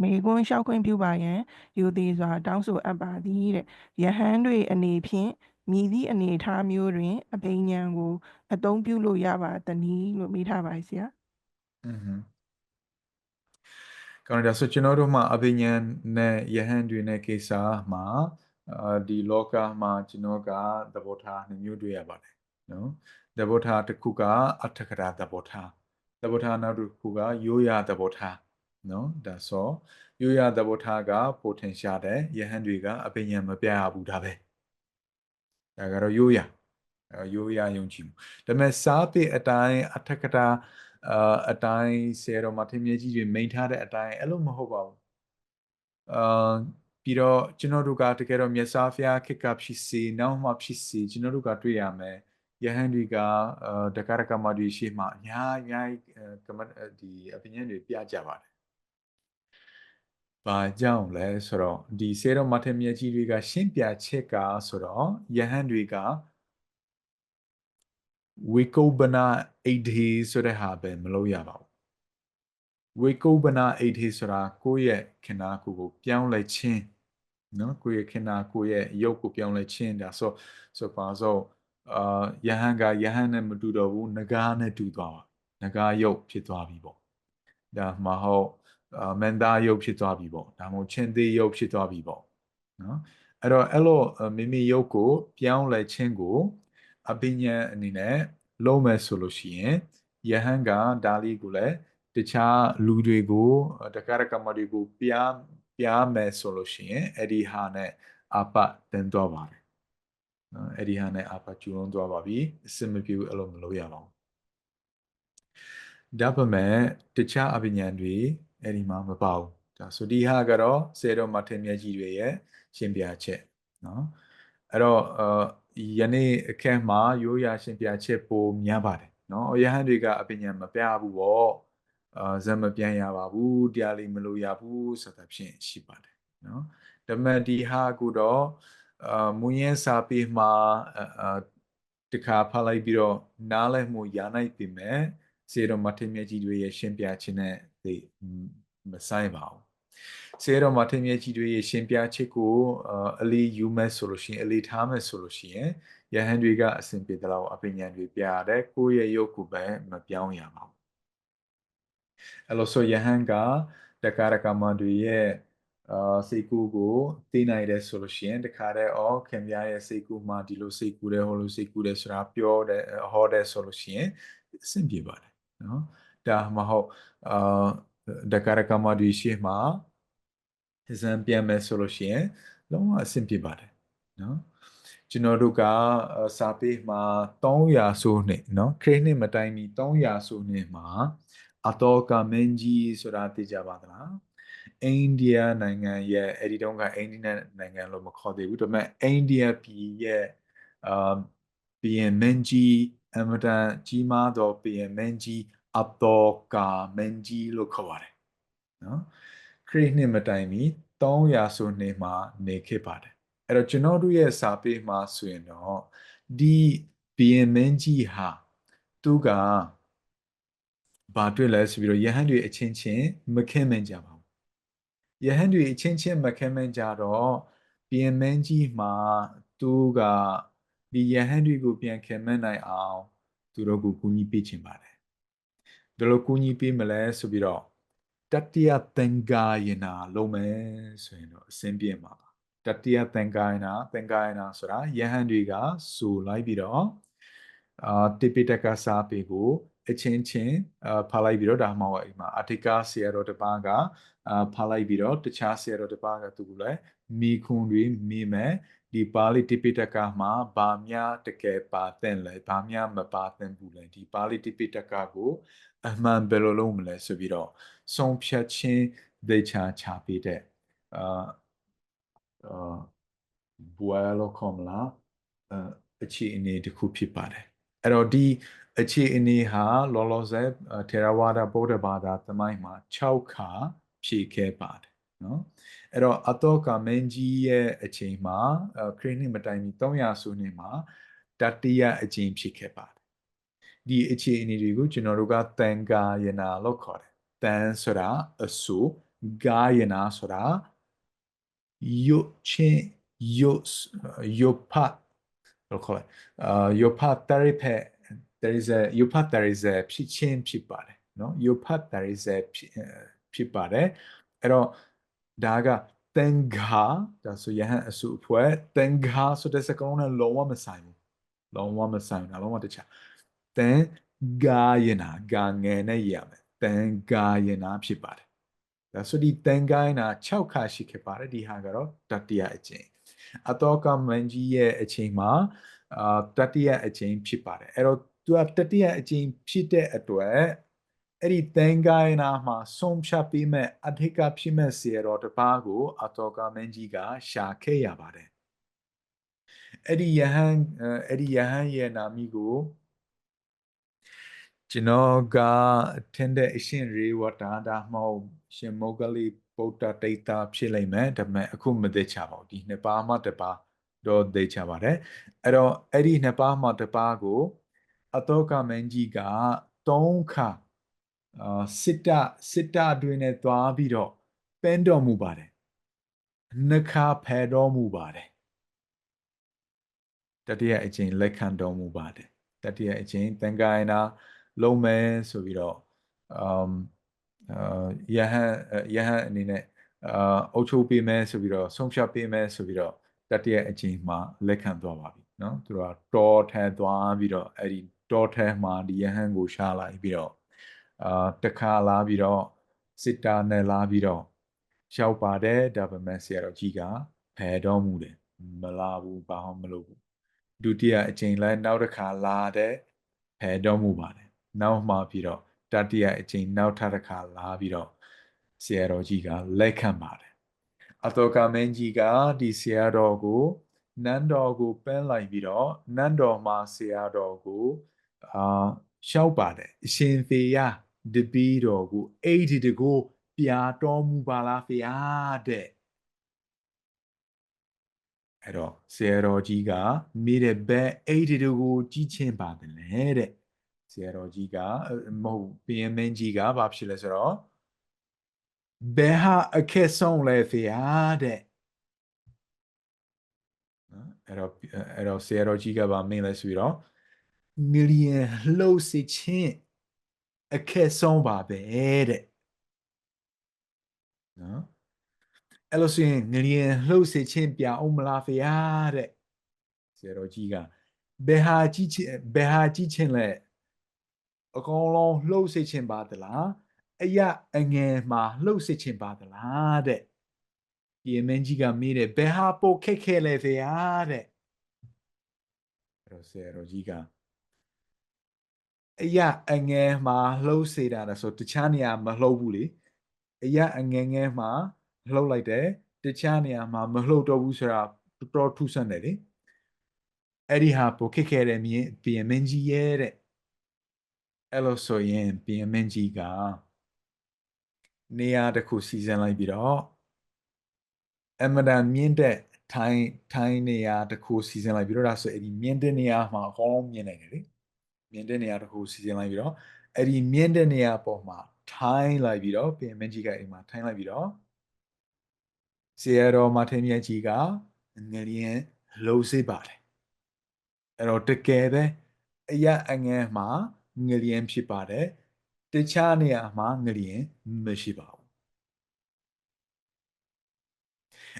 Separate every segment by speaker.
Speaker 1: မိကွန်းလျှောက်ခွင့်ပြုပါရန်ယူသည်စွာ တောင်းဆိုအပ်ပါသည်တဲ့ယဟန်တွေအနေဖြင့်မြည်သည့်အနေထားမျိုးတွင်အဘိညာဉ်ကို အသုံးပြုလို့ရပါသနည်းလို့မိထားပါဆရာ။
Speaker 2: အင်းကောင်းတယ်ဆိုကျွန်တော်တို့မှာအဘိညာဉ်နဲ့ယဟန်တွေနဲ့ကိစ္စမှာဒီလောကမှာကျွန်တော်ကသဘောထားနှမျိုးတွေ့ရပါတယ်နော်သဘောထားတစ်ခုကအထက်ကရာသဘောထားသဘောထားနောက်တစ်ခုကရိုးရာသဘောထား နော်ဒါဆိုရိုးရာသဘောထားကပိုထင်ရှားတယ်ယဟန်တွေကအဘိညာဉ်မပြရဘူးဒါပဲဒါကတော့ရိုးရာအဲရိုးရာယုံကြည်မှုဒါပေမဲ့စားပေအတိုင်းအထက်ကရာအာအတိုင်းဆေရောမထင်မြကြီးတွေမိန်ထားတဲ့အတိုင်းအဲ့လိုမဟုတ်ပါဘူးအာပြီးတော့ကျွန်တော်တို့ကတကယ်တော့မြတ်စွာဘုရားခေတ်ကဖြစ်စီနောက်မှဖြစ်စီကျွန်တော်တို့ကတွေ့ရမယ်ယဟန်တွေကအာတက္ကရကမတွေရှိမှအများအများကမဒီအပညာတွေပြကြပါတယ် ဘာကြောင့်လဲဆိုတော့ဒီဆေရောမထင်မြကြီးတွေက ရှင်းပြချက်ကဆိုတော့ယဟန်တွေကဝေကုပနာအိတ်ဒီဆိုတဲ့ဟာပဲမလုပ်ရပါဘူးဝေကုပနာအိတ်ဒီဆိုတာကိုယ့်ရဲ့ခန္ဓာကိုယ်ကို ပြောင်းလဲခြင်းနော်ကိုယ့်ရဲ့ခန္ဓာကိုယ်ရဲ့ရုပ်ကိုပြောင်းလဲခြင်းဒါဆိုဆိုပါဆိုအာယဟန်ကယဟန်နဲ့မတူတော့ဘူးငကားနဲ့တူသွားပါငကားရုပ်ဖြစ်သွားပြီပေါ့ဒါမှဟုတ်အာ မန်သားရုပ်ဖြစ်သွားပြီပေါ့ဒါမှမဟုတ်ချင်းသေးရုပ်ဖြစ်သွားပြီပေါ့နော်အဲ့တော့အဲ့လိုမိမိရုပ်ကိုပြောင်းလဲခြင်းကိုအပညာအနေနဲ့လုံးမယ်ဆိုလို့ရှိရင်ယဟန်ကဒါလီကိုလည်းတခြားလူတွေကိုတက္ကရကမတွေကိုပြားပြားမယ်ဆိုလို့ရှိရင်အဲ့ဒီဟာနဲ့အပတင်သွားပါတယ်နော်အဲ့ဒီဟာနဲ့အပကျူလုံးသွားပါပြီအစမပြေဘူးအဲ့လိုမလုပ်ရပါဘူးဒါပေမဲ့တခြားအပညာတွေ အဲ့ဒီမှာမပါဘူးဒါဆိုဒီဟာကတော့စေတော်မထင်မြတ်ကြီးတွေရဲ့ရှင်းပြချက်နော်အဲ့တော့ယနေ့အခက်မှာရိုးရာရှင်းပြချက်ပိုများပါတယ်နော်အယဟန်တွေကအပညာမပြဘူးပေါ့အာဇမပြန်ရပါဘူးတရားလေးမလို့ရဘူးဆိုတာဖြင့်ရှိပါတယ်နော်ဓမ္မဒီဟာကိုတော့အာမူရင်းစာပေမှာအာတခါဖတ်လိုက်ပြီးတော့နားလည်မှုရနိုင်ပြီမဲ့ စေတော်မထေမြတ်ကြီးတွေရဲ့ရှင်းပြခြင်းနဲ့ဒီမဆိုင်ပါဘူးစေတော်မထေမြတ်ကြီးတွေရဲ့ရှင်းပြချက်ကိုအလီယူမဲ့ဆိုလို့ရှိရင်အလီထားမဲ့ဆိုလို့ရှိရင်ယဟန်တွေကအစဉ်ပြေတဲ့လောက်အပညာတွေပြရတယ်ကိုယ့်ရဲ့ရုပ်ကိုပဲမပြောင်းရပါဘူးအဲ့လိုဆိုယဟန်ကတက္ကရာကမတွေရဲ့အာစိတ်ကူးကိုသိနိုင်တယ်ဆိုလို့ရှိရင်တခါတည်းအော်ခင်ဗျားရဲ့စိတ်ကူးမှာဒီလိုစိတ်ကူးတယ်ဟိုလိုစိတ်ကူးတယ်ဆိုတာပြောတယ်ဟောတယ်ဆိုလို့ရှိရင်အဆင်ပြေပါတယ် နော်ဒါမဟုတ်အာဒကာရကမဒီရှိမှာစံပြန်မယ်ဆိုလို့ရှိရင်လုံးဝအဆင်ပြေပါတယ်နော်ကျွန်တော်တို့ကစာပေမှာ300ဆိုနှစ်နော်ခရစ်နှစ်မတိုင်မီ300ဆိုနှစ်မှာအတော်ကမင်းကြီးဆိုတာသိကြပါသလားအိန္ဒိယနိုင်ငံရဲ့အဲ့ဒီတုန်းကအိန္ဒိယနိုင်ငံလို့မခေါ်သေးဘူးဒါပေမဲ့အိန္ဒိယပြည်ရဲ့အာဘီယန်မင်းကြီး အမတန်ကြီးမားသောဘီယန်မင်းကြီးအတောကမင်းကြီးလို့ခေါ်ပါတယ်နော်ခရစ်နှစ်မတိုင်မီ300ဆိုနှစ်မှာနေခဲ့ပါတယ်အဲ့တော့ကျွန်တော်တို့ရဲ့စာပေမှာဆိုရင်တော့ဒီဘီယန်မင်းကြီးဟာသူကဘာတွေ့လဲဆိုပြီးတော့ယဟန်တွေအချင်းချင်းမခင်မင်ကြပါဘူးယဟန်တွေအချင်းချင်းမခင်မင်ကြတော့ဘီယန်မင်းကြီးမှာသူက ဒီယဟန်တွေကိုပြန်ခင်မင်နိုင်အောင်သူတို့ကိုကူညီပေးချင်ပါတယ်ဘယ်လိုကူညီပေးမလဲဆိုပြီးတော့တတိယသင်္ကာယနာလုံးမယ်ဆိုရင်တော့အစင်းပြမှာပါတတိယသင်္ကာယနာသင်္ကာယနာဆိုတာယဟန်တွေကဆိုလိုက်ပြီးတော့အာတိပိတကစာပေကို အချင်းချင်းအာဖာလိုက်ပြီးတော့ဒါမှမဟုတ်အိမ်မှာအဋ္ဌကဆရာတော်တစ်ပါးကအာဖာလိုက်ပြီးတော့တခြားဆရာတော်တစ်ပါးကသူကလည်းမိခွန်တွေမိမယ်ဒီပါဠိတိပိတကမှာဗာများတကယ်ပါတဲ့လဲဗာများမပါတဲ့ဘူးလဲဒီပါဠိတိပိတကကိုအမှန်ဘယ်လိုလုပ်မလဲဆိုပြီးတော့ဆုံးဖြတ်ခြင်းဒေချာချပေးတဲ့အာအာဘွယ်လိုခေါမလားအခြေအနေတစ်ခုဖြစ်ပါတယ် အဲ့တော့ဒီအခြေအနေဟာလောလောဆယ်ထေရဝါဒဗုဒ္ဓဘာသာသမိုင်းမှာ6ခါဖြည့်ခဲ့ပါတယ်နော်အဲ့တော့အတောကမင်းကြီးရဲ့အချိန်မှာခရစ်နှစ်မတိုင်မီ300စုနှစ်မှာတတိယအကျင့်ဖြစ်ခဲ့ပါတယ်ဒီအခြေအနေတွေကိုကျွန်တော်တို့ကတန်ကာယနာလို့ခေါ်တယ်တန်ဆိုတာအဆူဂါယနာဆိုတာယုတ်ချင်းယုတ်ယုတ်ဖတ်ဘယ် လိုခေါ်လဲအာယုတ်ဖတ် therapy there is a ယုတ်ဖတ် there is a ဖြစ်ချင်းဖြစ်ပါတယ်နော်ယုတ်ဖတ် there is a ဖြစ်ဖြစ်ပါတယ်အဲ့တော့ဒါကသင်္ဃာဒါဆိုယဟန်အစုအဖွဲ့သင်္ဃာဆိုတဲ့စကားလုံးနဲ့လုံးဝမဆိုင်ဘူးလုံးဝမဆိုင်ဘူးလုံးဝတခြားသင်္ဃာယနာဂါငယ်နဲ့ရရမယ်သင်္ဃာယနာဖြစ်ပါတယ်ဒါဆိုဒီသင်္ဃာယနာ6ခါရှိခဲ့ပါတယ်ဒီဟာကတော့တတိယအကျင့် အတောကမန်ကြီးရဲ့အချိန်မှာအာတတိယအကျင့်ဖြစ်ပါတယ်အဲ့တော့သူကတတိယအကျင့်ဖြစ်တဲ့အတွက်အဲ့ဒီသင်္ကာယနာမှာဆုံးဖြတ်ပြီးမဲ့အဓိကဖြစ်မဲ့စေတော်တစ်ပါးကိုအတောကမင်းကြီးကရှာခဲ့ရပါတယ်အဲ့ဒီယဟန်အဲ့ဒီယဟန်ရဲ့နာမည်ကို ကျွန်တော်ကထင်တဲ့အရှင်ရေဝတာဒါမှမဟုတ်ရှင်မောဂလိဗုဒ္ဓတိတ်တာဖြစ်လိမ့်မယ်ဒါပေမဲ့အခုမသိချပါဘူးဒီနှစ်ပါးမှတစ်ပါးတော့သိချပါတယ်အဲ့တော့အဲ့ဒီနှစ်ပါးမှတစ်ပါးကို အတောကမင်းကြီးက၃ခါအာစစ်တစစ်တအတွင်းနဲ့သွားပြီးတော့ပန်းတော်မူပါတယ်နှခါဖယ်တော်မူပါတယ်တတိယအကျင့်လက်ခံတော်မူပါတယ်တတိယအကျင့်သံဃာယနာ လုံးမယ်ဆိုပြီးတော့အမ်အာယဟန်ယဟန်အနေနဲ့အာအုတ်ချုပ်ပေးမယ်ဆိုပြီးတော့ဆုံးဖြတ်ပေးမယ်ဆိုပြီးတော့တတိယအကျင့်မှာလက်ခံသွားပါပြီเนาะသူတို့ကတောထဲသွားပြီးတော့အဲ့ဒီတောထဲမှာဒီယဟန်ကိုရှာလိုက်ပြီးတော့အာတခါလာပြီးတော့စစ်တာနဲ့လာပြီးတော့ရောက်ပါတယ်ဒါပေမဲ့ဆရာတော်ကြီးကဖယ်တော်မူတယ်မလာဘူးဘာမှမလုပ်ဘူးဒုတိယအချိန်လဲနောက်တစ်ခါလာတဲ့ဖယ်တော်မူပါတယ် နောက်မှပြီးတော့တတိယအချိန်နောက်ထပ်တစ်ခါလာပြီးတော့ဆရာတော်ကြီးကလက်ခံပါတယ်အတောကမင်းကြီးကဒီဆရာတော်ကိုနန်းတော်ကိုပန်းလိုက်ပြီးတော့နန်းတော်မှာဆရာတော်ကိုအာရှောက်ပါတယ်အရှင်ဖေယတပီးတော်ကိုအိဒီတကိုပြာတော်မူပါလားဖေယတဲ့အဲ့တော့ဆရာတော်ကြီးကမိတဲ့ဘက်အိဒီတကိုကြီးချင်းပါတယ်လေတဲ့ ဆရာတော်ကြီးကမဟုတ်ဘင်းမင်းကြီးကဘာဖြစ်လဲဆိုတော့ဘယ်ဟာအခက်ဆုံးလဲဖေယတဲ့နော်အဲ့တော့အဲ့တော့ဆရာတော်ကြီးကဗာမင်းလဲဆိုပြီးတော့မီလီယံလှုပ်စီချင်းအခက်ဆုံးပါပဲတဲ့နော်အဲ့လိုဆိုရင်မီလီယံလှုပ်စီချင်းပြအောင်မလားဖေရတဲ့ဆရာတော်ကြီးကဘယ်ဟာကြည့်ချင်းဘယ်ဟာကြည့်ချင်းလဲ အကောင်လုံးလှုပ်စီချင်းပါသလားအရာအငယ်မှာလှုပ်စီချင်းပါသလားတဲ့ဒီအမင်းကြီးကမေးတယ်ဘယ်ဟာပိုခက်ခဲလဲဖေရတဲ့အဲ့တော့ဆရာတော်ကြီးကအရာအငယ်မှာလှုပ်စေတာဆိုတခြားနေရာမလှုပ်ဘူးလေအရာအငယ်ငယ်မှာလှုပ်လိုက်တယ်တခြားနေရာမှာမလှုပ်တော့ဘူးဆိုတာတော်တော်ထူးဆန်းတယ်လေအဲ့ဒီဟာပိုခက်ခဲတဲ့မြင်ပြင်မင်းကြီးရဲ့တဲ့ အဲ့လိုဆိုရင်ပြင်မင်းကြီးကနေရာတစ်ခုစီစဉ်လိုက်ပြီးတော့အမဒန်မြင့်တဲ့ထိုင်းထိုင်းနေရာတစ်ခုစီစဉ်လိုက်ပြီးတော့ဒါဆိုအဲ့ဒီမြင့်တဲ့နေရာမှာအကုန်လုံးမြင်နိုင်တယ်လေမြင့်တဲ့နေရာတစ်ခုစီစဉ်လိုက်ပြီးတော့အဲ့ဒီမြင့်တဲ့နေရာပေါ်မှာထိုင်းလိုက်ပြီးတော့ပြင်မင်းကြီးကအိမ်မှာထိုင်းလိုက်ပြီးတော့ဆရာတော်မထေရမြတ်ကြီးကငလျင်လှုပ်စေးပါတယ်အဲ့တော့တကယ်ပဲအရာအငယ်မှာ ငလျင်ဖြစ်ပါတယ်တခြားနေရာမှာငလျင်မရှိပါဘူး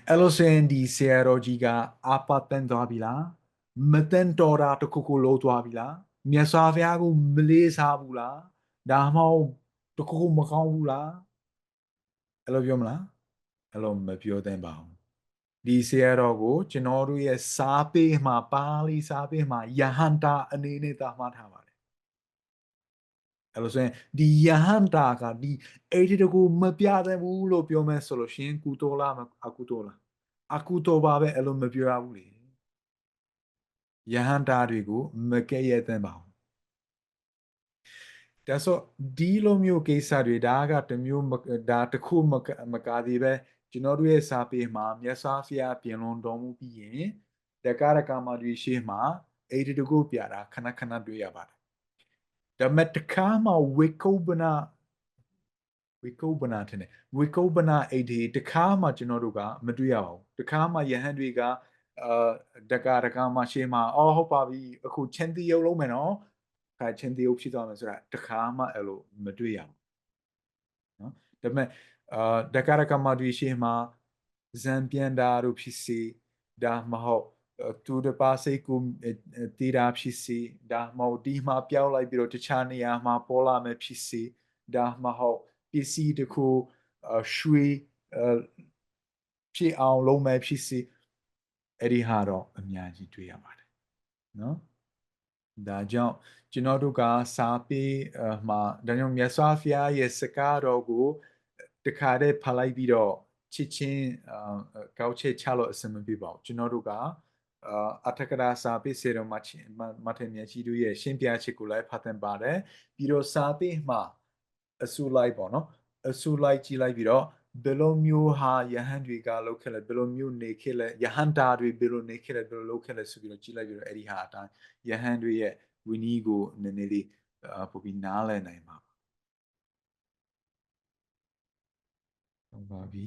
Speaker 2: အဲ့လိုဆိုရင်ဒီဆရာတော်ကြီးကအာပတန်သွားပြီလားမတန်တော်တာတခုခုလုံးသွားပြီလားမြတ်စွာဘုရားကိုမလေးစားဘူးလားဒါမှမဟုတ်တခုခုမကောင်းဘူးလားအဲ့လိုပြောမလားအဲ့လိုမပြောသင့်ပါဘူးဒီဆရာတော်ကိုကျွန်တော်တို့ရဲ့စားပေးမှာပါဠိစားပေးမှာယဟန္တာအနေနဲ့သာမှတ်ထားပါတယ် အဲ့လိုဆိုရင်ဒီယဟန္တာကဒီအဲ့ဒီတကူမပြသင့်ဘူးလို့ပြောမယ်ဆိုလို့ရှင်ကုသိုလ်လားအကုသိုလ်လားအကုသိုလ်ပါပဲအဲ့လိုမပြောရဘူးလေယဟန္တာတွေကိုမကဲ့ရဲ့သင့်ပါဘူးဒါဆိုဒီလိုမျိုးကိစ္စတွေဒါကတမျိုးဒါတခုမမကားသေးပဲကျွန်တော်တို့ရဲ့စာပေမှာမြတ်စွာဘုရားပြင်လွန်တော်မူပြီးရင်တက္ကရကမတွေရှေ့မှာအဲ့ဒီတကုပြတာခဏခဏတွေ့ရပါတယ် ဒါမဲ့တခါမှဝေကုပနာဝဝိကုပ္ပနာထင်တယ်ဝိကုပ္ပနာအိတ်ဒီတခါမှကျွန်တော်တို့ကမတွေ့ရပါဘူးတခါမှယဟန်တွေကအာတကာတကာမှရှေ့မှာအော်ဟုတ်ပါပြီအခုချင်းတီရုပ်လုံးမယ်နော်ခါချင်းတီရုပ်ဖြစ်သွားမယ်ဆိုတာတခါမှအဲ့လိုမတွေ့ရဘူးနော်ဒါပေမဲ့အာတကာတကာမှတွေ့ရှေ့မှာဇံပြန်တာတို့ဖြစ်စီဒါမဟုတ် သူတပါစိတ်ကိုတီးတာဖြစ်စီဒါမဟုတ်ဒီမှာပြောင်းလိုက်ပြီးတော့တခြားနေရာမှာပေါ်လာမယ်ဖြစ်စီဒါမဟုတ်ပစ္စည်းတစ်ခုအရွှေအဖြစ်အောင်လုံးမယ်ဖြစ်စီအဲ့ဒီဟာတော့အများကြီးတွေ့ရပါတယ်နော်ဒါကြောင့်ကျွန်တော်တို့ကစာပေအမှာဒါကြောင့်မြတ်စွာဘုရားရဲ့စကားတော်ကိုတခါတည်းဖတ်လိုက်ပြီးတော့ချစ်ချင်းအကောက်ချက်ချလို့အဆင်မပြေပါဘူးကျွန်တော်တို့က အာအထက်ကရာစာပေစေတော်မှာမထေမြတ်ကြီးတို့ရဲ့ရှင်းပြချက်ကိုလည်းဖတ်သင်ပါတယ်ပြီးတော့စာပေမှာအဆူလိုက်ပေါ့နော်အဆူလိုက်ကြည့်လိုက်ပြီးတော့ဘယ်လိုမျိုးဟာယဟန်တွေကလောက်ခဲ့လဲဘယ်လိုမျိုးနေခဲ့လဲယဟန်တာတွေဘယ်လိုနေခဲ့လဲဘယ်လိုလုပ်ခဲ့လဲဆိုပြီးတော့ကြည့်လိုက်ပြီးတော့အဲ့ဒီဟာအတိုင်းယဟန်တွေရဲ့ဝီနီးကိုနည်းနည်းလေးပို့ပြီးနားလည်နိုင်မှာဟုတ်ပါပြီ